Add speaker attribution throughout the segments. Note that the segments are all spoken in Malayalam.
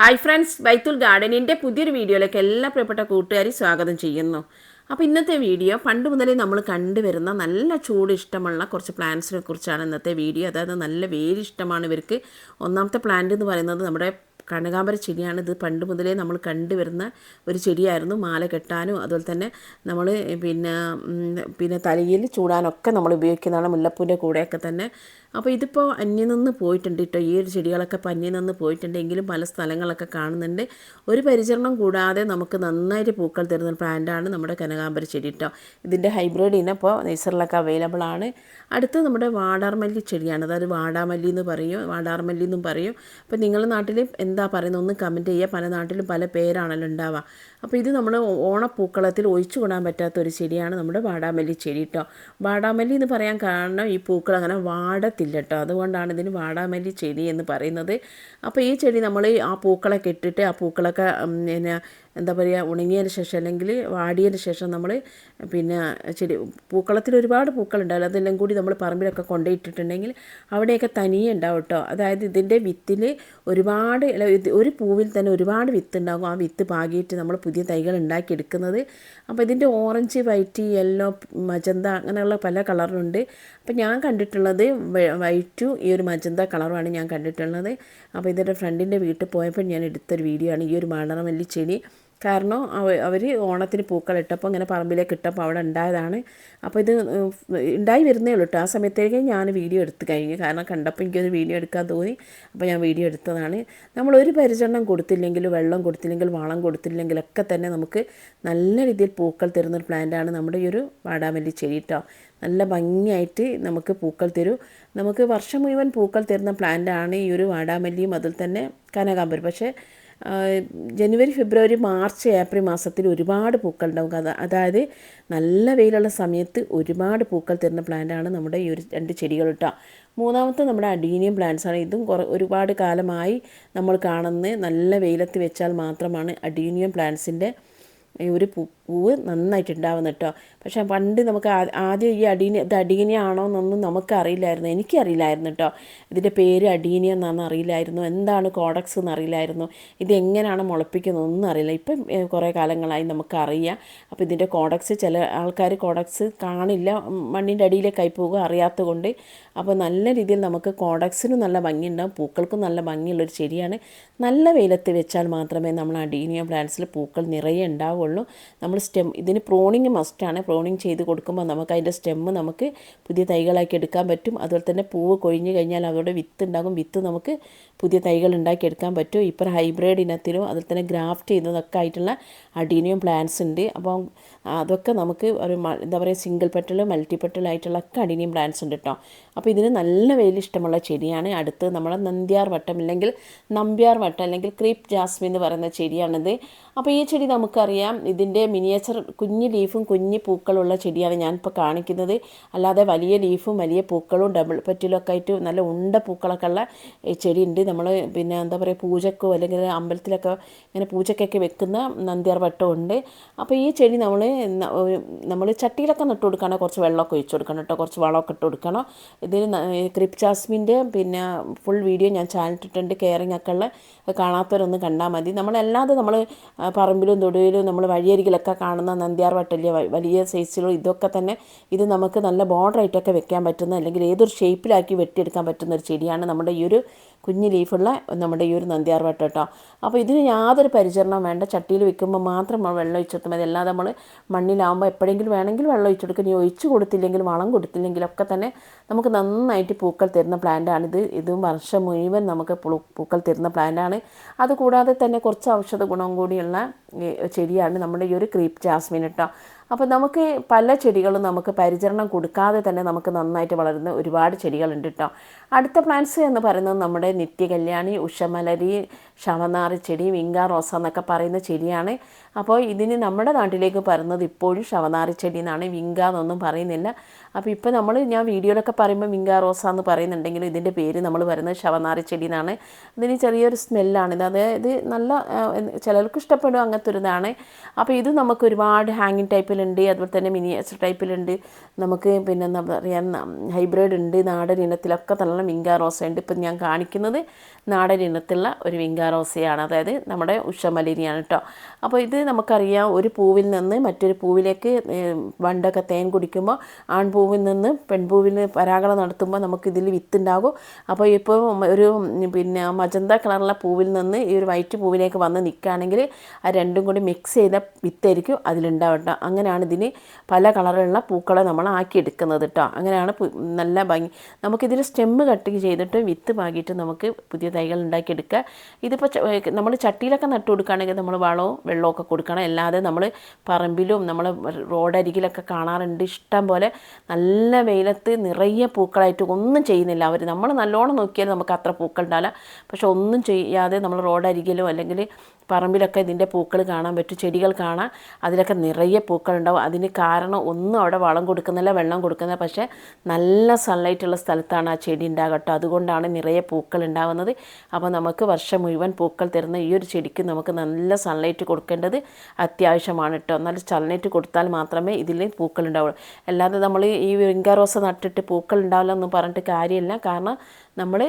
Speaker 1: ഹായ് ഫ്രണ്ട്സ് ബൈത്തുൽ ഗാർഡനിന്റെ പുതിയൊരു വീഡിയോയിലേക്ക് എല്ലാ പ്രിയപ്പെട്ട കൂട്ടുകാരും സ്വാഗതം ചെയ്യുന്നു. അപ്പോൾ ഇന്നത്തെ വീഡിയോ പണ്ട് മുതലേ നമ്മൾ കണ്ടുവരുന്ന നല്ല ചൂട് ഇഷ്ടമുള്ള കുറച്ച് പ്ലാന്റ്സിനെ കുറിച്ചാണ് ഇന്നത്തെ വീഡിയോ. അതായത് നല്ല വേര് ഇഷ്ടമാണ് ഇവർക്ക്. ഒന്നാമത്തെ പ്ലാന്റ് എന്ന് പറയുന്നത് നമ്മുടെ കനകാമ്പര ചെടിയാണ്. ഇത് പണ്ട് മുതലേ നമ്മൾ കണ്ടുവരുന്ന ഒരു ചെടിയായിരുന്നു. മാല കെട്ടാനും അതുപോലെ തന്നെ നമ്മൾ പിന്നെ പിന്നെ തലയിൽ ചൂടാനൊക്കെ നമ്മൾ ഉപയോഗിക്കുന്നതാണ്. മുല്ലപ്പൂവിന്റെ കൂടെയൊക്കെ തന്നെ അപ്പോൾ ഇതിപ്പോൾ അന്യം നിന്ന് പോയിട്ടുണ്ട് കേട്ടോ ഈ ഒരു ചെടികളൊക്കെ ഇപ്പോൾ അന്യം നിന്ന് പോയിട്ടുണ്ട്. എങ്കിലും പല സ്ഥലങ്ങളൊക്കെ കാണുന്നുണ്ട്. ഒരു പരിചരണം കൂടാതെ നമുക്ക് നന്നായിട്ട് പൂക്കൾ തരുന്ന പ്ലാന്റാണ് നമ്മുടെ കനകാമ്പര ചെടി കേട്ടോ ഇതിന്റെ ഹൈബ്രിഡ് ഇനപ്പോൾ നേച്ചറിലൊക്കെ അവൈലബിൾ ആണ്. അടുത്ത് നമ്മുടെ വാടാർമല്ലി ചെടിയാണ്. അതായത് വാടാമല്ലി എന്ന് പറയും. വാടാർമല്ലി എന്നും പറയും. അപ്പോൾ നിങ്ങളുടെ നാട്ടിൽ എന്താ പറയുന്നത്? ഒന്ന് കമന്റ് ചെയ്യുക. പല നാട്ടിലും പല പേരാണല്ലോ ഉണ്ടാവുക. അപ്പോൾ ഇത് നമ്മൾ ഓണപ്പൂക്കളത്തിൽ ഒഴിച്ചു കൂടാൻ പറ്റാത്ത ഒരു ചെടിയാണ് നമ്മുടെ വാടാമല്ലി ചെടി കേട്ടോ വാടാമല്ലി എന്ന് പറയാൻ കാരണം ഈ പൂക്കൾ അങ്ങനെ വാടത്തില്ല. കേട്ടോ അതുകൊണ്ടാണ് ഇതിന് വാടാമല്ലി ചെടി എന്ന് പറയുന്നത്. അപ്പോൾ ഈ ചെടി നമ്മൾ ആ പൂക്കളൊക്കെ ഇട്ടിട്ട് ആ പൂക്കളൊക്കെ എന്നാ എന്താ പറയുക ഉണങ്ങിയതിന് ശേഷം അല്ലെങ്കിൽ വാടിയതിന് ശേഷം നമ്മൾ പിന്നെ ചെടി പൂക്കളത്തിൽ ഒരുപാട് പൂക്കളുണ്ടാവില്ല അതെല്ലാം കൂടി നമ്മൾ പറമ്പിലൊക്കെ കൊണ്ടുപോയിട്ടിട്ടുണ്ടെങ്കിൽ അവിടെയൊക്കെ തനിയെ ഉണ്ടാവും കേട്ടോ അതായത് ഇതിന്റെ വിത്തിൽ ഒരുപാട് ഒരു പൂവിൽ തന്നെ ഒരുപാട് വിത്ത് ഉണ്ടാകും ആ വിത്ത് പാകിയിട്ട് നമ്മൾ പുതിയ തൈകൾ ഉണ്ടാക്കിയെടുക്കുന്നത്. അപ്പോൾ ഇതിന്റെ ഓറഞ്ച് വൈറ്റ് യെല്ലോ മജന്ത അങ്ങനെയുള്ള പല കളറുണ്ട് അപ്പോൾ ഞാൻ കണ്ടിട്ടുള്ളത് വൈറ്റ് ഈ ഒരു മജന്ത കളറുമാണ് ഞാൻ കണ്ടിട്ടുള്ളത്. അപ്പോൾ ഇതിന്റെ ഫ്രണ്ടിന്റെ വീട്ടിൽ പോയപ്പോൾ ഞാൻ എടുത്തൊരു വീഡിയോ ആണ്. ഈ ഒരു മണറമല്ലി ചെടി. കാരണം അവർ ഓണത്തിന് പൂക്കളിട്ടപ്പോൾ ഇങ്ങനെ പറമ്പിലേക്ക് ഇട്ടപ്പോൾ അവിടെ ഉണ്ടായതാണ്. അപ്പോൾ ഇത് ഉണ്ടായി വരുന്നേ ഉള്ളൂ കേട്ടോ ആ സമയത്തേക്ക് ഞാൻ വീഡിയോ എടുത്ത് കഴിഞ്ഞു. കാരണം കണ്ടപ്പോൾ എനിക്കൊരു വീഡിയോ എടുക്കാൻ തോന്നി. അപ്പോൾ ഞാൻ വീഡിയോ എടുത്തതാണ്. നമ്മൾ ഒരു പരിചരണം കൊടുത്തില്ലെങ്കിൽ വെള്ളം കൊടുത്തില്ലെങ്കിൽ വളം കൊടുത്തില്ലെങ്കിലൊക്കെ തന്നെ നമുക്ക് നല്ല രീതിയിൽ പൂക്കൾ തരുന്നൊരു പ്ലാന്റാണ് നമ്മുടെ ഈ ഒരു വാടാമല്ലി ചെടി കേട്ടോ നല്ല ഭംഗിയായിട്ട് നമുക്ക് പൂക്കൾ തരും. നമുക്ക് വർഷം മുഴുവൻ പൂക്കൾ തരുന്ന പ്ലാന്റാണ് ഈ ഒരു വാടാമല്ലിയും അതിൽ തന്നെ കനകാമ്പരം പക്ഷേ ജനുവരി ഫെബ്രുവരി മാർച്ച് ഏപ്രിൽ മാസത്തിൽ ഒരുപാട് പൂക്കൾ ഉണ്ടാവും അത് അതായത് നല്ല വെയിലുള്ള സമയത്ത് ഒരുപാട് പൂക്കൾ തരുന്ന പ്ലാന്റാണ് നമ്മുടെ ഈ ഒരു രണ്ട് ചെടികൾ കേട്ടോ മൂന്നാമത്തെ നമ്മുടെ അഡീനിയം പ്ലാന്റ്സ് ആണ്. ഇതും കുറേ ഒരുപാട് കാലമായി നമ്മൾ കാണുന്ന നല്ല വെയിലത്ത് വെച്ചാൽ മാത്രമാണ് അഡീനിയം പ്ലാന്റ്സിന്റെ ഒരു പൂവ് നന്നായിട്ട് ഉണ്ടാവുന്ന കേട്ടോ. പക്ഷേ പണ്ട് നമുക്ക് ആദ്യം ഈ അടീനി ഇത് അടീനയാണോ എന്നൊന്നും നമുക്ക് അറിയില്ലായിരുന്നു എനിക്കറിയില്ലായിരുന്നു കേട്ടോ. ഇതിന്റെ പേര് അടീനിയ എന്നാണെന്ന് അറിയില്ലായിരുന്നു. എന്താണ് കോഡക്സ് എന്ന് അറിയില്ലായിരുന്നു ഇത് എങ്ങനെയാണ് മുളപ്പിക്കുന്നത് ഒന്നും അറിയില്ല. ഇപ്പം കുറേ കാലങ്ങളായി നമുക്കറിയാം. അപ്പോൾ ഇതിന്റെ കോഡക്സ് ചില ആൾക്കാർ കോഡക്സ് കാണില്ല. മണ്ണിന്റെ അടിയിലെ പോകുക അറിയാത്തത് കൊണ്ട് അപ്പോൾ നല്ല രീതിയിൽ നമുക്ക് കോഡക്സിന് നല്ല ഭംഗിയുണ്ടാകും പൂക്കൾക്കും നല്ല ഭംഗിയുള്ളൊരു ചെടിയാണ്. നല്ല വെയിലത്ത് വെച്ചാൽ മാത്രമേ നമ്മൾ അടീനിയ പ്ലാന്റ്സിൽ പൂക്കൾ നിറയെ ഉണ്ടാവുള്ളൂ. നമ്മൾ സ്റ്റെം ഇതിന് പ്രോണിങ് മസ്റ്റാണ് പ്രോണിങ് ചെയ്ത് കൊടുക്കുമ്പോൾ നമുക്ക് അതിന്റെ സ്റ്റെമ്മ് നമുക്ക് പുതിയ തൈകളാക്കി എടുക്കാൻ പറ്റും. അതുപോലെ തന്നെ പൂവ് കൊഴിഞ്ഞ് കഴിഞ്ഞാൽ അതോടെ വിത്ത് ഉണ്ടാകും. വിത്ത് നമുക്ക് പുതിയ തൈകൾ ഉണ്ടാക്കി എടുക്കാൻ പറ്റും. ഇപ്പോൾ ഹൈബ്രിഡ് ഇനത്തിലും അതുപോലെ തന്നെ ഗ്രാഫ്റ്റ് ചെയ്യുന്നതൊക്കെ ആയിട്ടുള്ള അഡീനിയം പ്ലാന്റ്സ് ഉണ്ട്. അപ്പം അതൊക്കെ നമുക്ക് ഒരു എന്താ പറയുക സിംഗിൾ പെറ്റൽ മൾട്ടി പെട്ടൽ ആയിട്ടുള്ള ഒക്കെ അഡീനിയം പ്ലാന്റ്സ് ഉണ്ട് കേട്ടോ അപ്പോൾ ഇതിന് നല്ല വെയിൽ ഇഷ്ടമുള്ള ചെടിയാണ്. അടുത്ത് നമ്മുടെ നന്ദ്യാർ വട്ടം അല്ലെങ്കിൽ നമ്പ്യാർ വട്ടം അല്ലെങ്കിൽ ക്രീപ്പ് ജാസ്മിൻ എന്ന് പറയുന്ന ചെടിയാണിത്. അപ്പോൾ ഈ ചെടി നമുക്കറിയാം. ഇതിന്റെ മിനിയേച്ചർ കുഞ്ഞ് ലീഫും കുഞ്ഞ് പൂക്കളുള്ള ചെടിയാണ് ഞാനിപ്പോൾ കാണിക്കുന്നത്. അല്ലാതെ വലിയ ലീഫും വലിയ പൂക്കളും ഡബിൾ പറ്റിലൊക്കെ ആയിട്ട് നല്ല ഉണ്ട പൂക്കളൊക്കെ ഉള്ള ചെടി ഉണ്ട് നമ്മൾ പിന്നെ എന്താ പറയുക പൂജക്കോ അല്ലെങ്കിൽ അമ്പലത്തിലൊക്കെ ഇങ്ങനെ പൂജക്കൊക്കെ വെക്കുന്ന നന്ദിയാർ വട്ടം ഉണ്ട്. അപ്പോൾ ഈ ചെടി നമ്മൾ നമ്മൾ ചട്ടിയിലൊക്കെ നട്ട് കൊടുക്കുകയാണെങ്കിൽ കുറച്ച് വെള്ളമൊക്കെ ഒഴിച്ചു കൊടുക്കണം കേട്ടോ. കുറച്ച് വളമൊക്കെ ഇട്ട് കൊടുക്കണം. ഇതിന് ക്രിപ് ജാസ്മിന്റെ പിന്നെ ഫുൾ വീഡിയോ ഞാൻ ചാനലിട്ടിട്ടുണ്ട് കെയറിങ് ഒക്കെ ഉള്ള കാണാത്തവരൊന്ന് കണ്ടാൽ മതി. നമ്മളല്ലാതെ നമ്മൾ പറമ്പിലും തൊടുവിലും നമ്മൾ വഴിയരികിലൊക്കെ കാണുന്ന നന്ദ്യാർ വട്ടല്യ വലിയ സൈസിലോ ഇതൊക്കെ തന്നെ ഇത് നമുക്ക് നല്ല ബോർഡറായിട്ടൊക്കെ വെക്കാൻ പറ്റുന്ന അല്ലെങ്കിൽ ഏതൊരു ഷേപ്പിലാക്കി വെട്ടിയെടുക്കാൻ പറ്റുന്ന ഒരു ചെടിയാണ് നമ്മുടെ ഈ ഒരു കുഞ്ഞ് ലീഫുള്ള നമ്മുടെ ഈ ഒരു നന്ദ്യാർ വട്ടം കേട്ടോ. അപ്പോൾ ഇതിന് യാതൊരു പരിചരണം വേണ്ട. ചട്ടിയിൽ വെക്കുമ്പോൾ മാത്രം വെള്ളം ഒഴിച്ചെടുത്താൽ മതി. അല്ലാതെ നമ്മൾ മണ്ണിലാവുമ്പോൾ എപ്പോഴെങ്കിലും വേണമെങ്കിൽ വെള്ളം ഒഴിച്ചെടുക്കുക ഇനി ഒഴിച്ചു കൊടുത്തില്ലെങ്കിൽ വളം കൊടുത്തില്ലെങ്കിലൊക്കെ തന്നെ നമുക്ക് നന്നായിട്ട് പൂക്കൾ തരുന്ന പ്ലാന്റാണിത് ഇതും. വർഷം മുഴുവൻ നമുക്ക് പൂക്കൾ തരുന്ന പ്ലാന്റാണ്. അതുകൂടാതെ തന്നെ കുറച്ച് ഔഷധ ഗുണം കൂടിയുള്ള ചെടിയാണ് നമ്മുടെ ഈ ഒരു ക്രീപ്പ് ജാസ്മിൻ കേട്ടോ അപ്പോൾ നമുക്ക് പല ചെടികളും നമുക്ക് പരിചരണം കൊടുക്കാതെ തന്നെ നമുക്ക് നന്നായിട്ട് വളരുന്ന ഒരുപാട് ചെടികളുണ്ട് കേട്ടോ അടുത്ത പ്ലാന്റ്സ് എന്ന് പറയുന്നത് നമ്മുടെ നിത്യകല്യാണി ഉഷമലരി ശവനാറി ചെടി വിങ്ക റോസ എന്നൊക്കെ പറയുന്ന ചെടിയാണ്. അപ്പോൾ ഇതിന് നമ്മുടെ നാട്ടിലേക്ക് പറയുന്നത് ഇപ്പോഴും ശവനാറി ചെടി എന്നാണ്. വിങ്ക എന്നൊന്നും പറയുന്നില്ല. അപ്പോൾ ഇപ്പോൾ നമ്മൾ ഞാൻ വീഡിയോയിലൊക്കെ പറയുമ്പോൾ വിങ്ക റോസ എന്ന് പറയുന്നുണ്ടെങ്കിലും ഇതിന്റെ പേര് നമ്മൾ പറയുന്നത് ശവനാറി ചെടി എന്നാണ്. ഇതിന് ചെറിയൊരു സ്മെല്ലാണ് ഇത് അതായത് നല്ല ചിലർക്ക് ഇഷ്ടപ്പെടും അങ്ങനത്തെ ഒരു ഇതാണ്. അപ്പോൾ ഇത് നമുക്ക് ഒരുപാട് ഹാങ്ങിങ് ടൈപ്പിലുണ്ട് അതുപോലെ തന്നെ മിനിയേച്ചർ ടൈപ്പിലുണ്ട്. നമുക്ക് പിന്നെ എന്താ പറയുക ഹൈബ്രിഡ് ഉണ്ട് നാടൻ ഇനത്തിലൊക്കെ നല്ല വിങ്കാ റോസ ഉണ്ട്. ഇപ്പം ഞാൻ കാണിക്കുന്നത് നാടൻ ഇനത്തിലുള്ള ഒരു വിങ്കാറോസയാണ്. അതായത് നമ്മുടെ ഉഷമലിനിയാണ് കേട്ടോ അപ്പോൾ ഇത് നമുക്കറിയാം ഒരു പൂവിൽ നിന്ന് മറ്റൊരു പൂവിലേക്ക് വണ്ടൊക്കെ തേൻ കുടിക്കുമ്പോൾ ആൺപൂവിൽ നിന്ന് പെൺപൂവിൽ പരാഗണം നടത്തുമ്പോൾ നമുക്കിതിൽ വിത്തുണ്ടാകും. അപ്പോൾ ഇപ്പോൾ ഒരു പിന്നെ മജന്ത കളറുള്ള പൂവിൽ നിന്ന് ഈ ഒരു വൈറ്റ് പൂവിലേക്ക് വന്ന് നിൽക്കുകയാണെങ്കിൽ ആ രണ്ടും കൂടി മിക്സ് ചെയ്ത വിത്തായിരിക്കും അതിലുണ്ടാവട്ടോ അങ്ങനെയാണ് ഇതിന് പല കളറുള്ള പൂക്കളെ നമ്മൾ ആക്കിയെടുക്കുന്നത് കേട്ടോ അങ്ങനെയാണ് നല്ല ഭംഗി. നമുക്കിതിൽ സ്റ്റെമ്മ് കട്ട് ചെയ്തിട്ട് വിത്ത് പാകിയിട്ട് നമുക്ക് പുതിയ തൈകൾ ഉണ്ടാക്കിയെടുക്കുക. ഇതിപ്പോൾ നമ്മൾ ചട്ടിയിലൊക്കെ നട്ടു കൊടുക്കുകയാണെങ്കിൽ നമ്മൾ വളവും വെള്ളവും ഒക്കെ കൊടുക്കണം. അല്ലാതെ നമ്മൾ പറമ്പിലും നമ്മൾ റോഡരികിലൊക്കെ കാണാറുണ്ട്. ഇഷ്ടം പോലെ നല്ല വെയിലത്ത് നിറയെ പൂക്കളായിട്ട് ഒന്നും ചെയ്യുന്നില്ല അവർ നമ്മൾ നല്ലോണം നോക്കിയാൽ നമുക്ക് അത്ര പൂക്കൾ ഉണ്ടാവില്ല. പക്ഷെ ഒന്നും ചെയ്യാതെ നമ്മൾ റോഡരികിലോ അല്ലെങ്കിൽ പറമ്പിലൊക്കെ ഇതിന്റെ പൂക്കൾ കാണാൻ പറ്റും ചെടികൾ കാണാം അതിലൊക്കെ നിറയെ പൂക്കളുണ്ടാവും. അതിന് കാരണം ഒന്നും അവിടെ വളം കൊടുക്കുന്നില്ല വെള്ളം കൊടുക്കുന്നില്ല. പക്ഷേ നല്ല സൺലൈറ്റ് ഉള്ള സ്ഥലത്താണ് ആ ചെടി ഉണ്ടാകട്ടോ അതുകൊണ്ടാണ് നിറയെ പൂക്കൾ ഉണ്ടാവുന്നത്. അപ്പോൾ നമുക്ക് വർഷം മുഴുവൻ പൂക്കൾ തരുന്ന ഈ ഒരു ചെടിക്ക് നമുക്ക് നല്ല സൺലൈറ്റ് കൊടുക്കേണ്ടത് അത്യാവശ്യമാണ് കേട്ടോ. നല്ല സൺലൈറ്റ് കൊടുത്താൽ മാത്രമേ ഇതിൽ പൂക്കൾ ഉണ്ടാവുള്ളൂ. അല്ലാതെ നമ്മൾ ഈ വിങ്ക റോസ നട്ടിട്ട് പൂക്കൾ ഉണ്ടാവില്ല എന്ന് പറഞ്ഞിട്ട് കാര്യമില്ല. കാരണം നമ്മൾ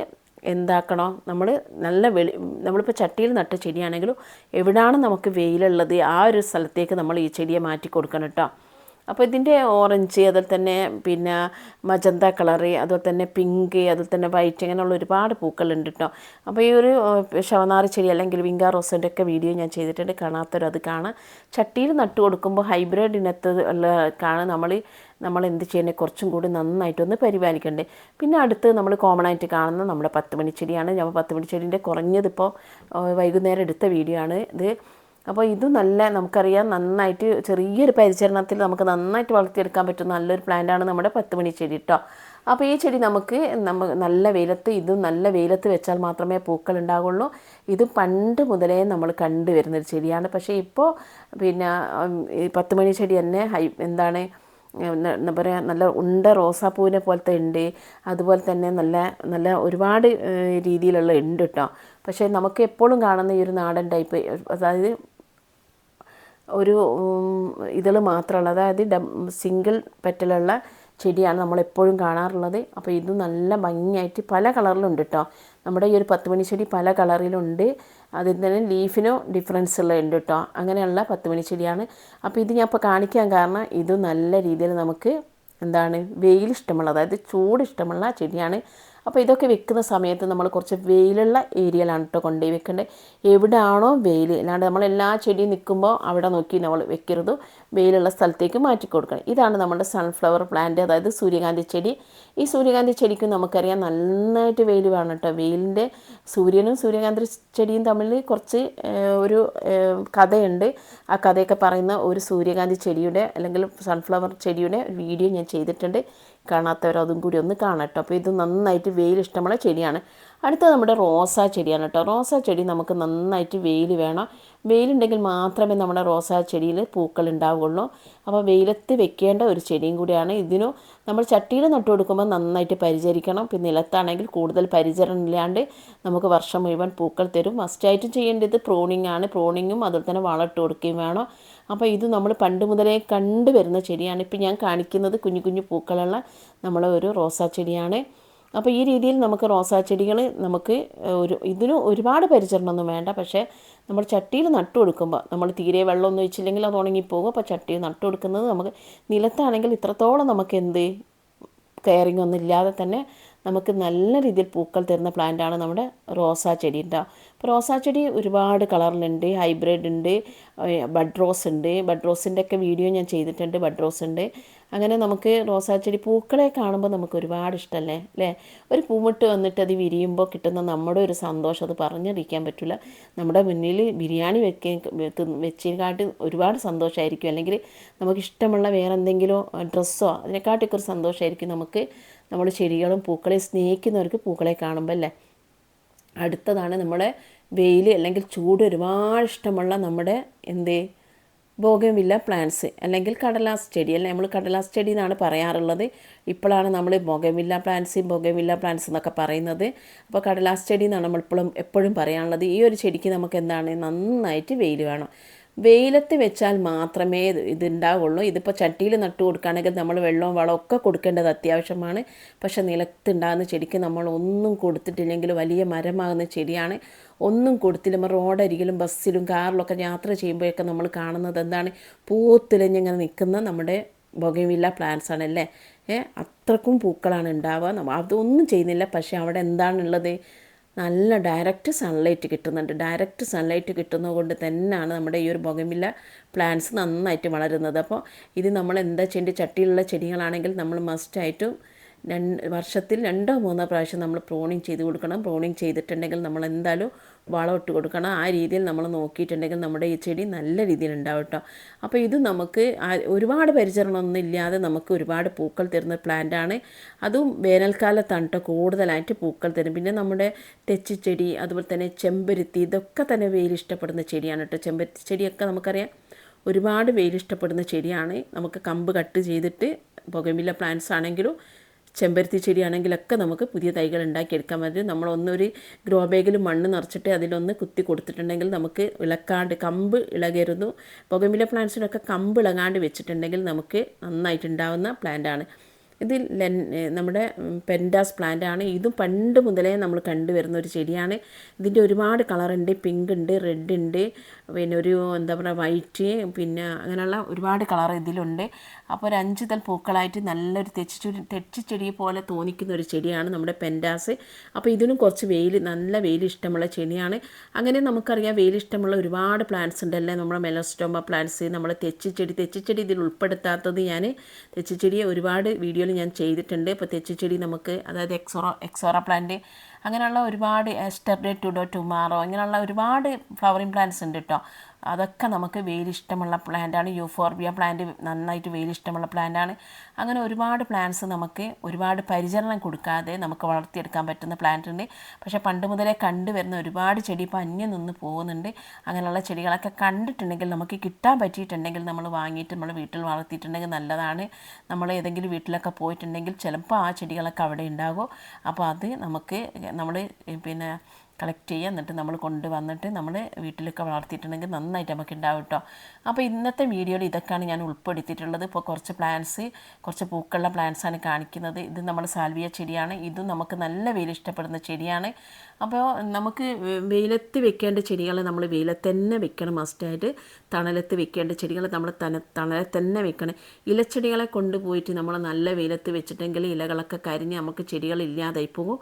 Speaker 1: എന്താക്കണോ? നമ്മൾ നല്ല വെളി നമ്മളിപ്പോൾ ചട്ടിയിൽ നട്ട ചെടിയാണെങ്കിലും എവിടെയാണ് നമുക്ക് വെയിലുള്ളത്? ആ ഒരു സ്ഥലത്തേക്ക് നമ്മൾ ഈ ചെടിയെ മാറ്റി കൊടുക്കണം കേട്ടോ. അപ്പോൾ ഇതിന്റെ ഓറഞ്ച് അതുപോലെ തന്നെ പിന്നെ മജന്ത കളറ് അതുപോലെ തന്നെ പിങ്ക് അതുപോലെ തന്നെ വൈറ്റ് അങ്ങനെയുള്ള ഒരുപാട് പൂക്കളുണ്ട് കേട്ടോ അപ്പോൾ ഈ ഒരു ശവനാറ് ചെടി അല്ലെങ്കിൽ വിങ്കാ റോസിന്റെ ഒക്കെ വീഡിയോ ഞാൻ ചെയ്തിട്ടുണ്ട്. കാണാത്തവർ അത് കാണാം. ചട്ടിയിൽ നട്ടു കൊടുക്കുമ്പോൾ ഹൈബ്രിഡ് ഇനത്ത് ഉള്ള കാണാൻ നമ്മൾ നമ്മൾ എന്ത് ചെയ്യണേ കുറച്ചും കൂടി നന്നായിട്ടൊന്ന് പരിപാലിക്കണ്ടേ. പിന്നെ അടുത്ത് നമ്മൾ കോമൺ ആയിട്ട് കാണുന്ന നമ്മുടെ പത്ത് മണിച്ചെടിയാണ് ഞാൻ പത്ത് മണിച്ചെടീന്റെ കുറഞ്ഞതിപ്പോൾ വൈകുന്നേരം എടുത്ത വീഡിയോ ആണ് ഇത്. അപ്പോൾ ഇത് നല്ല നമുക്കറിയാം നന്നായിട്ട് ചെറിയൊരു പരിചരണത്തിൽ നമുക്ക് നന്നായിട്ട് വളർത്തിയെടുക്കാൻ പറ്റുന്ന നല്ലൊരു പ്ലാന്റാണ് നമ്മുടെ പത്ത് മണി ചെടി കേട്ടോ അപ്പോൾ ഈ ചെടി നമുക്ക് നമ്മ നല്ല വെയിലത്ത് ഇതും നല്ല വെയിലത്ത് വെച്ചാൽ മാത്രമേ പൂക്കൾ ഉണ്ടാകുള്ളൂ ഇത് പണ്ട് മുതലേ നമ്മൾ കണ്ടുവരുന്നൊരു ചെടിയാണ്. പക്ഷേ ഇപ്പോൾ പിന്നെ പത്ത് മണി ചെടി തന്നെ ഹൈ എന്താണ് എന്താ എന്താ പറയുക നല്ല ഉണ്ട റോസാപ്പൂവിനെ പോലത്തെ ഉണ്ട്. അതുപോലെ തന്നെ നല്ല നല്ല ഒരുപാട് രീതിയിലുള്ള ഉണ്ട് കേട്ടോ പക്ഷേ നമുക്ക് എപ്പോഴും കാണുന്ന ഈ ഒരു നാടൻ ടൈപ്പ് അതായത് ഒരു ഇതൾ മാത്രമുള്ള അതായത് സിംഗിൾ പെറ്റലുള്ള ചെടിയാണ് നമ്മൾ എപ്പോഴും കാണാറുള്ളത്. അപ്പോൾ ഇത് നല്ല ഭംഗിയായിട്ട് പല കളറിലുണ്ട് കേട്ടോ നമ്മുടെ ഈ ഒരു പത്ത് മണി ചെടി പല കളറിലുണ്ട്. അതിൽ തന്നെ ലീഫിനോ ഡിഫറൻസ് ഉള്ള ഉണ്ട് കേട്ടോ അങ്ങനെയുള്ള പത്ത് മണി ചെടിയാണ്. അപ്പോൾ ഇത് ഞാൻ ഇപ്പോൾ കാണിക്കാൻ കാരണം ഇത് നല്ല രീതിയിൽ നമുക്ക് എന്താണ് വെയിൽ ഇഷ്ടമുള്ള അതായത് ചൂട് ഇഷ്ടമുള്ള ചെടിയാണ്. അപ്പോൾ ഇതൊക്കെ വെക്കുന്ന സമയത്ത് നമ്മൾ കുറച്ച് വെയിലുള്ള ഏരിയയിലാണ് കേട്ടോ കൊണ്ടുപോയി വെക്കേണ്ടത് എവിടെയാണോ വെയിൽ. അല്ലാണ്ട് നമ്മൾ എല്ലാ ചെടിയും നിൽക്കുമ്പോൾ അവിടെ നോക്കി നമ്മൾ വെക്കരുത്. വെയിലുള്ള സ്ഥലത്തേക്ക് മാറ്റി കൊടുക്കണം. ഇതാണ് നമ്മുടെ സൺഫ്ലവർ പ്ലാന്റ് അതായത് സൂര്യകാന്തി ചെടി. ഈ സൂര്യകാന്തി ചെടിക്ക് നമുക്കറിയാം നന്നായിട്ട് വെയിൽ വേണം കേട്ടോ വെയിലിന്റെ സൂര്യനും സൂര്യകാന്തി ചെടിയും തമ്മിൽ കുറച്ച് ഒരു കഥയുണ്ട്. ആ കഥയൊക്കെ പറയുന്ന ഒരു സൂര്യകാന്തി ചെടിയുടെ അല്ലെങ്കിൽ സൺഫ്ലവർ ചെടിയുടെ വീഡിയോ ഞാൻ ചെയ്തിട്ടുണ്ട്. കാണാത്തവർ അതും കൂടി ഒന്ന് കാണട്ടോ അപ്പോൾ ഇത് നന്നായിട്ട് വെയിൽ ഇഷ്ടമുള്ള ചെടിയാണ്. അടുത്തത് നമ്മുടെ റോസാ ചെടിയാണ് കേട്ടോ. റോസാ ചെടി നമുക്ക് നന്നായിട്ട് വെയിൽ വേണം. വെയിലുണ്ടെങ്കിൽ മാത്രമേ നമ്മുടെ റോസാ ചെടിയിൽ പൂക്കൾ ഉണ്ടാവുകയുള്ളൂ. അപ്പോൾ വെയിലത്ത് വെക്കേണ്ട ഒരു ചെടിയും കൂടിയാണ്. ഇതിനു നമ്മൾ ചട്ടിയിൽ നട്ടു കൊടുക്കുമ്പോൾ നന്നായിട്ട് പരിചരിക്കണം. പിന്നെ നിലത്താണെങ്കിൽ കൂടുതൽ പരിചരണം ഇല്ലാണ്ട് നമുക്ക് വർഷം മുഴുവൻ പൂക്കൾ തരും. മസ്റ്റായിട്ടും ചെയ്യേണ്ടത് പ്രോണിംഗ് ആണ്. പ്രോണിങ്ങും അതുപോലെ തന്നെ വളമിട്ട് കൊടുക്കുകയും വേണം. അപ്പോൾ ഇത് നമ്മൾ പണ്ട് മുതലേ കണ്ടുവരുന്ന ചെടിയാണ്. ഇപ്പം ഞാൻ കാണിക്കുന്നത് കുഞ്ഞു കുഞ്ഞു പൂക്കളുള്ള നമ്മളെ ഒരു റോസാ ചെടിയാണ്. അപ്പോൾ ഈ രീതിയിൽ നമുക്ക് റോസാ ചെടികൾ നമുക്ക് ഒരു ഇതിന് ഒരുപാട് പരിചരണമൊന്നും വേണ്ട. പക്ഷേ നമ്മൾ ചട്ടിയിൽ നട്ടു കൊടുക്കുമ്പോൾ നമ്മൾ തീരെ വെള്ളമൊന്നും ഒഴിച്ചില്ലെങ്കിൽ അത് ഉണങ്ങിപ്പോകും. അപ്പോൾ ചട്ടിയിൽ നട്ടു കൊടുക്കുന്നത് നമുക്ക് നിലത്താണെങ്കിൽ ഇത്രത്തോളം നമുക്ക് എന്ത് കെയറിങ് ഒന്നും ഇല്ലാതെ തന്നെ നമുക്ക് നല്ല രീതിയിൽ പൂക്കൾ തരുന്ന പ്ലാന്റാണ് നമ്മുടെ റോസാ ചെടി ഉണ്ടാവും അപ്പോൾ റോസാ ചെടി ഒരുപാട് കളറിലുണ്ട് ഹൈബ്രിഡ് ഉണ്ട് ബഡ് റോസ് ഉണ്ട് ബഡ് റോസിന്റെ ഒക്കെ വീഡിയോ ഞാൻ ചെയ്തിട്ടുണ്ട് ബഡ് റോസ് ഉണ്ട് അങ്ങനെ നമുക്ക് റോസാ ചെടി പൂക്കളെ കാണുമ്പോൾ നമുക്ക് ഒരുപാട് ഇഷ്ടമല്ലേ അല്ലേ ഒരു പൂമിട്ട് വന്നിട്ട് അത് വിരിയുമ്പോൾ കിട്ടുന്ന നമ്മുടെ ഒരു സന്തോഷം അത് പറഞ്ഞറിയിക്കാൻ പറ്റില്ല നമ്മുടെ മുന്നിൽ ബിരിയാണി വെക്കാൻ വെച്ചതിനെക്കാട്ടി ഒരുപാട് സന്തോഷമായിരിക്കും അല്ലെങ്കിൽ നമുക്ക് ഇഷ്ടമുള്ള വേറെ എന്തെങ്കിലും ഡ്രസ്സോ അതിനെക്കാട്ടിയൊക്കെ ഒരു സന്തോഷമായിരിക്കും നമുക്ക് നമ്മൾ ചെടികളും പൂക്കളെ സ്നേഹിക്കുന്നവർക്ക് പൂക്കളെ കാണുമ്പോൾ അല്ലേ? അടുത്തതാണ് നമ്മുടെ വെയിൽ അല്ലെങ്കിൽ ചൂട് ഒരുപാട് ഇഷ്ടമുള്ള നമ്മുടെ എന്ത്? ബോഗൻവില്ല പ്ലാന്റ്സ് അല്ലെങ്കിൽ കടലാസ് ചെടി അല്ലെ? നമ്മൾ കടലാസ് ചെടി എന്നാണ് പറയാറുള്ളത്. ഇപ്പോഴാണ് നമ്മൾ ബോഗൻവില്ല പ്ലാന്റ്സ് ബോഗൻവില്ല പ്ലാന്റ്സ് എന്നൊക്കെ പറയുന്നത്. അപ്പോൾ കടലാസ് ചെടി എന്നാണ് നമ്മളിപ്പോഴും എപ്പോഴും പറയാനുള്ളത്. ഈ ഒരു ചെടിക്ക് നമുക്ക് എന്താണ്? നന്നായിട്ട് വെയിൽ വേണം. വെയിലത്ത് വെച്ചാൽ മാത്രമേ ഇത് ഇതുണ്ടാവുള്ളൂ. ഇതിപ്പോൾ ചട്ടിയിൽ നട്ടു കൊടുക്കുകയാണെങ്കിൽ നമ്മൾ വെള്ളവും വളവും ഒക്കെ കൊടുക്കേണ്ടത് അത്യാവശ്യമാണ്. പക്ഷേ നിലത്തുണ്ടാകുന്ന ചെടിക്ക് നമ്മൾ ഒന്നും കൊടുത്തിട്ടില്ലെങ്കിൽ വലിയ മരമാകുന്ന ചെടിയാണ്. ഒന്നും കൊടുത്തില്ല. റോഡരികിലും ബസ്സിലും കാറിലൊക്കെ യാത്ര ചെയ്യുമ്പോഴൊക്കെ നമ്മൾ കാണുന്നത് എന്താണ്? പൂത്തിലഞ്ഞിങ്ങനെ നിൽക്കുന്ന നമ്മുടെ ബൊഗൈവില്ല പ്ലാന്റ്സ് ആണല്ലേ അത്രക്കും പൂക്കളാണ് ഉണ്ടാവുക. അതൊന്നും ചെയ്യുന്നില്ല. പക്ഷേ അവിടെ എന്താണുള്ളത്? നല്ല ഡയറക്റ്റ് സൺലൈറ്റ് കിട്ടുന്നുണ്ട്. ഡയറക്റ്റ് സൺലൈറ്റ് കിട്ടുന്നത് കൊണ്ട് തന്നെയാണ് നമ്മുടെ ഈ ഒരു ബൊഗമില്ല പ്ലാന്റ്സ് നന്നായിട്ട് വളരുന്നത്. അപ്പോൾ ഇത് നമ്മൾ എന്താ ചെയ്യേണ്ടത് ചട്ടിയിലുള്ള ചെടികളാണെങ്കിൽ നമ്മൾ മസ്റ്റായിട്ടും രണ്ട് വർഷത്തിൽ രണ്ടോ മൂന്നോ പ്രാവശ്യം നമ്മൾ പ്രോണിങ് ചെയ്ത് കൊടുക്കണം. പ്രോണിങ് ചെയ്തിട്ടുണ്ടെങ്കിൽ നമ്മൾ എന്തായാലും വളം ഇട്ട് കൊടുക്കണം. ആ രീതിയിൽ നമ്മൾ നോക്കിയിട്ടുണ്ടെങ്കിൽ നമ്മുടെ ഈ ചെടി നല്ല രീതിയിൽ ഉണ്ടാവും കേട്ടോ അപ്പോൾ ഇത് നമുക്ക് ഒരുപാട് പരിചരണമൊന്നും ഇല്ലാതെ നമുക്ക് ഒരുപാട് പൂക്കൾ തരുന്ന പ്ലാന്റ് ആണ്. അതും വേനൽക്കാലത്താണ് കേട്ടോ കൂടുതലായിട്ട് പൂക്കൾ തരും പിന്നെ നമ്മുടെ തെച്ചി ചെടി അതുപോലെ തന്നെ ചെമ്പരുത്തി ഇതൊക്കെ തന്നെ വെയിൽ ഇഷ്ടപ്പെടുന്ന ചെടിയാണ് കേട്ടോ ചെമ്പരുത്തി ചെടിയൊക്കെ നമുക്കറിയാം ഒരുപാട് വെയിൽ ഇഷ്ടപ്പെടുന്ന ചെടിയാണ്. നമുക്ക് കമ്പ് കട്ട് ചെയ്തിട്ട് പുകമില്ല പ്ലാന്റ്സ് ആണെങ്കിലും ചെമ്പരത്തി ചെടിയാണെങ്കിലൊക്കെ നമുക്ക് പുതിയ തൈകൾ ഉണ്ടാക്കിയെടുക്കാൻ പറ്റും. നമ്മളൊന്നൊരു ഗ്രോ ബാഗിൽ മണ്ണ് നിറച്ചിട്ട് അതിലൊന്ന് കുത്തി കൊടുത്തിട്ടുണ്ടെങ്കിൽ നമുക്ക് ഇളക്കാണ്ട് കമ്പ് ഇളകരുന്നു. പുകമില പ്ലാന്റ്സിനൊക്കെ കമ്പ് ഇളകാണ്ട് വെച്ചിട്ടുണ്ടെങ്കിൽ നമുക്ക് നന്നായിട്ടുണ്ടാവുന്ന പ്ലാന്റാണ്. ഇത് ലെൻ നമ്മുടെ പെൻഡാസ് പ്ലാന്റ് ആണ് ഇതും പണ്ട് മുതലേ നമ്മൾ കണ്ടുവരുന്ന ഒരു ചെടിയാണ്. ഇതിന്റെ ഒരുപാട് കളറുണ്ട്. പിങ്ക് ഉണ്ട് റെഡ് ഉണ്ട് പിന്നെ ഒരു എന്താ പറയുക വൈറ്റ് പിന്നെ അങ്ങനെയുള്ള ഒരുപാട് കളർ ഇതിലുണ്ട്. അപ്പോൾ ഒരു അഞ്ച് തൽ പൂക്കളായിട്ട് നല്ലൊരു തെച്ചിച്ചെടി തെച്ചിച്ചെടിയെ പോലെ തോന്നിക്കുന്ന ഒരു ചെടിയാണ് നമ്മുടെ പെൻഡാസ്. അപ്പോൾ ഇതിനും കുറച്ച് വെയിൽ നല്ല വെയിൽ ഇഷ്ടമുള്ള ചെടിയാണ്. അങ്ങനെ നമുക്കറിയാം വെയിൽ ഇഷ്ടമുള്ള ഒരുപാട് പ്ലാന്റ്സ് ഉണ്ടല്ലേ? നമ്മുടെ മെലോസ്റ്റോമ പ്ലാന്റ്സ് നമ്മൾ തെച്ചിച്ചെടി. തെച്ചിച്ചെടി ഇതിൽ ഉൾപ്പെടുത്താത്തത് ഞാൻ തെച്ചിച്ചെടിയെ ഒരുപാട് വീഡിയോയിൽ ഞാൻ ചെയ്തിട്ടുണ്ട്. ഇപ്പോൾ തെച്ചിച്ചെടി നമുക്ക് അതായത് എക്സോറ എക്സോറ പ്ലാന്റ് അങ്ങനെയുള്ള ഒരുപാട് എസ്റ്റർഡേ ടുഡോ ടുമാറോ അങ്ങനെയുള്ള ഒരുപാട് ഫ്ലവറിങ് പ്ലാന്റ്സ് ഉണ്ട് കേട്ടോ അതൊക്കെ നമുക്ക് വെയിലിഷ്ടമുള്ള പ്ലാന്റാണ്. യൂഫോർബിയ പ്ലാന്റ് നന്നായിട്ട് വെയിലിഷ്ടമുള്ള പ്ലാന്റാണ്. അങ്ങനെ ഒരുപാട് പ്ലാന്റ്സ് നമുക്ക് ഒരുപാട് പരിചരണം കൊടുക്കാതെ നമുക്ക് വളർത്തിയെടുക്കാൻ പറ്റുന്ന പ്ലാന്റ് ഉണ്ട് പക്ഷേ പണ്ട് മുതലേ കണ്ടുവരുന്ന ഒരുപാട് ചെടി ഇപ്പോൾ അന്യം നിന്ന് പോകുന്നുണ്ട്. അങ്ങനെയുള്ള ചെടികളൊക്കെ കണ്ടിട്ടുണ്ടെങ്കിൽ നമുക്ക് കിട്ടാൻ പറ്റിയിട്ടുണ്ടെങ്കിൽ നമ്മൾ വാങ്ങിയിട്ട് നമ്മൾ വീട്ടിൽ വളർത്തിയിട്ടുണ്ടെങ്കിൽ നല്ലതാണ്. നമ്മൾ ഏതെങ്കിലും വീട്ടിലൊക്കെ പോയിട്ടുണ്ടെങ്കിൽ ചിലപ്പോൾ ആ ചെടികളൊക്കെ അവിടെ ഉണ്ടാകും. അപ്പോൾ അത് നമുക്ക് നമ്മൾ പിന്നെ കളക്ട് ചെയ്യുക എന്നിട്ട് നമ്മൾ കൊണ്ടുവന്നിട്ട് നമ്മൾ വീട്ടിലൊക്കെ വളർത്തിയിട്ടുണ്ടെങ്കിൽ നന്നായിട്ട് നമുക്ക് ഉണ്ടാവും കേട്ടോ അപ്പോൾ ഇന്നത്തെ വീഡിയോയിൽ ഇതൊക്കെയാണ് ഞാൻ ഉൾപ്പെടുത്തിയിട്ടുള്ളത്. ഇപ്പോൾ കുറച്ച് പ്ലാന്റ്സ് കുറച്ച് പൂക്കളുള്ള പ്ലാന്റ്സാണ് കാണിക്കുന്നത്. ഇത് നമ്മൾ സാൽവിയ ചെടിയാണ്. ഇതും നമുക്ക് നല്ല വെയിൽ ഇഷ്ടപ്പെടുന്ന ചെടിയാണ്. അപ്പോൾ നമുക്ക് വെയിലത്ത് വെക്കേണ്ട ചെടികൾ നമ്മൾ വെയിലത്ത് തന്നെ വെക്കണം മസ്റ്റായിട്ട് തണലത്ത് വെക്കേണ്ട ചെടികൾ നമ്മൾ തന തണലത്ത് തന്നെ വെക്കണം. ഇലച്ചെടികളെ കൊണ്ടുപോയിട്ട് നമ്മൾ നല്ല വെയിലത്ത് വെച്ചിട്ടെങ്കിൽ ഇലകളൊക്കെ കരിഞ്ഞ് നമുക്ക് ചെടികൾ ഇല്ലാതായി പോകും.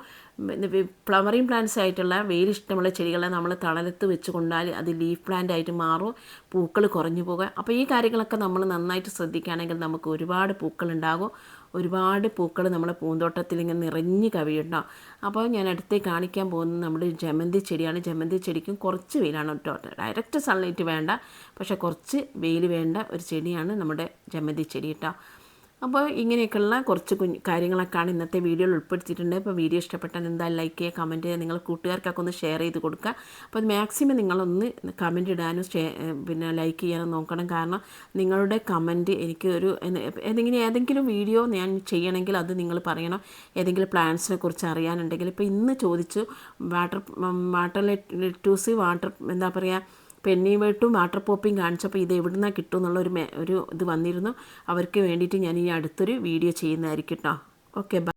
Speaker 1: ഫ്ലവറിങ് പ്ലാന്റ്സ് ആയിട്ടുള്ള വെയിലിഷ്ടമുള്ള ചെടികളെ നമ്മൾ തണലത്ത് വെച്ച് കൊണ്ടാൽ അത് ലീഫ് പ്ലാന്റ് ആയിട്ട് മാറും പൂക്കൾ കുറഞ്ഞു പോകുക അപ്പോൾ ഈ കാര്യങ്ങളൊക്കെ നമ്മൾ നന്നായിട്ട് ശ്രദ്ധിക്കുകയാണെങ്കിൽ നമുക്ക് ഒരുപാട് പൂക്കൾ ഉണ്ടാകും. ഒരുപാട് പൂക്കൾ നമ്മുടെ പൂന്തോട്ടത്തിൽ ഇങ്ങനെ നിറഞ്ഞ് കവിയുണ്ടോ അപ്പോൾ ഞാൻ അടുത്തേ കാണിക്കാൻ പോകുന്നത് നമ്മുടെ ജമന്തി ചെടിയാണ്. ജമന്തി ചെടിക്കും കുറച്ച് വെയിലാണ് കേട്ടോ ഡയറക്റ്റ് സൺലൈറ്റ് വേണ്ട പക്ഷേ കുറച്ച് വെയിൽ വേണ്ട ഒരു ചെടിയാണ് നമ്മുടെ ജമന്തി ചെടി കേട്ടോ അപ്പോൾ ഇങ്ങനെയൊക്കെയുള്ള കുറച്ച് കുഞ്ഞ് കാര്യങ്ങളൊക്കെയാണ് ഇന്നത്തെ വീഡിയോയിൽ ഉൾപ്പെടുത്തിയിട്ടുണ്ട്. അപ്പോൾ വീഡിയോ ഇഷ്ടപ്പെട്ടാൽ എന്തായാലും ലൈക്ക് ചെയ്യുക കമന്റ് ചെയ്യുക നിങ്ങൾ കൂട്ടുകാർക്കൊക്കെ ഒന്ന് ഷെയർ ചെയ്ത് കൊടുക്കുക. അപ്പോൾ മാക്സിമം നിങ്ങളൊന്ന് കമന്റ് ഇടാനും പിന്നെ ലൈക്ക് ചെയ്യാനും നോക്കണം. കാരണം നിങ്ങളുടെ കമന്റ് എനിക്ക് ഒരു ഏതെങ്കിലും ഏതെങ്കിലും വീഡിയോ ഞാൻ ചെയ്യണമെങ്കിൽ അത് നിങ്ങൾ പറയണം. ഏതെങ്കിലും പ്ലാൻസിനെ കുറിച്ച് അറിയാനുണ്ടെങ്കിൽ. ഇപ്പോൾ ഇന്ന് ചോദിച്ചു വാട്ടർ വാട്ടർ ലെറ്റൂസ് വാട്ടർ എന്താ പറയുക പെന്നി വെട്ടും വാട്ടർ പോപ്പിങ് കാണിച്ചപ്പോൾ ഇത് എവിടെ നിന്നാണ് കിട്ടും എന്നുള്ള ഒരു ഒരു ഇത് വന്നിരുന്നു. അവർക്ക് വേണ്ടിയിട്ട് ഞാൻ ഇനി അടുത്തൊരു വീഡിയോ ചെയ്യുന്നതായിരിക്കും കേട്ടോ. ഓക്കെ